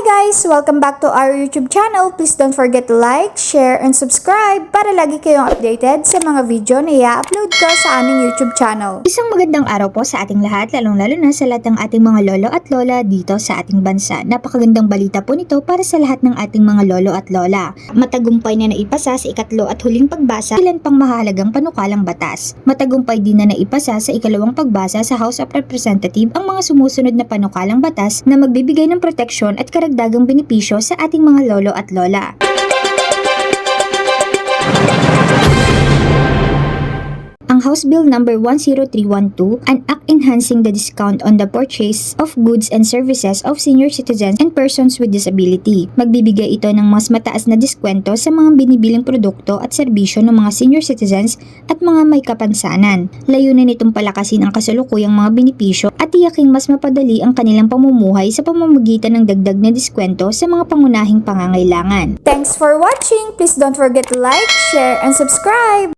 guys! Welcome back to our YouTube channel. Please don't forget to like, share, and subscribe para lagi kayong updated sa mga video na i-upload ko sa aming YouTube channel. Isang magandang araw po sa ating lahat, lalong-lalo na sa lahat ng ating mga lolo at lola dito sa ating bansa. Napakagandang balita po nito para sa lahat ng ating mga lolo at lola. Matagumpay na naipasa sa ikatlo at huling pagbasa ilan pang mahalagang panukalang batas. Matagumpay din na naipasa sa ikalawang pagbasa sa House of Representatives ang mga sumusunod na panukalang batas na magbibigay ng proteksyon at karagdagang benepisyo sa ating mga lolo at lola. House Bill number 10312, an act enhancing the discount on the purchase of goods and services of senior citizens and persons with disability. Magbibigay ito ng mas mataas na diskwento sa mga binibiling produkto at serbisyo ng mga senior citizens at mga may kapansanan. Layunin nitong palakasin ang kasalukuyang mga benepisyo at tiyaking mas mapadali ang kanilang pamumuhay sa pamamagitan ng dagdag na diskwento sa mga pangunahing pangangailangan. Thanks for watching! Please don't forget to like, share, and subscribe!